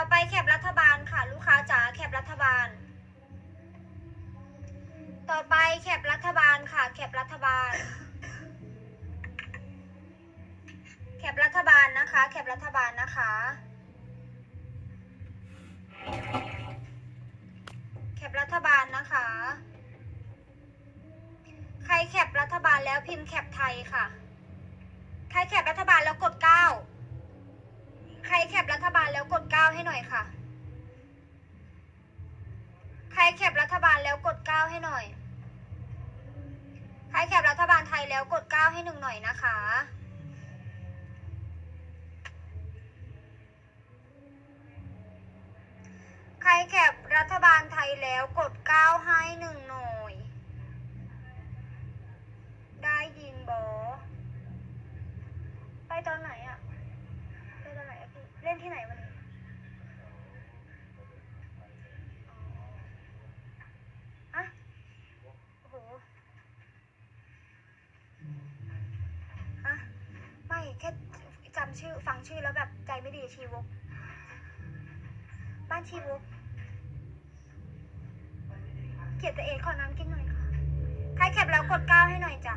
ต่อไปแคปรัฐบาลค่ะ ลูกค้าจ๋าแคปรัฐบาล ต่อไปแคปรัฐบาลค่ะ แคปรัฐบาล แคปรัฐบาลนะคะ แคปรัฐบาลนะคะ แคปรัฐบาลนะคะ ใครแคปรัฐบาลแล้วพิมพ์แคปไทยค่ะ ใครแคปรัฐบาลแล้วกดเก้า ใครแคปรัฐบาลแล้วกดเก้า ให้หน่อยค่ะ ใครแคปรัฐบาลแล้วกดเก้าให้หน่อย ใครแคปรัฐบาลไทยแล้วกดเก้าให้หนึ่งหน่อยนะคะ ใครแคปรัฐบาลไทยแล้วกดเก้าให้หนึ่งหน่อย ได้ยินบอไปตอนไหนอะไปตอนไหนอะพี่ เล่นที่ไหนวันนี้อ๋ออะโอ้โหอะไม่แค่ จำชื่อฟังชื่อแล้วแบบใจไม่ดีชีวก บ้านชีวกเขียนตัวเองขอน้ำกินหน่อยค่ะใครแคปแล้วกดก้าวให้หน่อยจ้ะ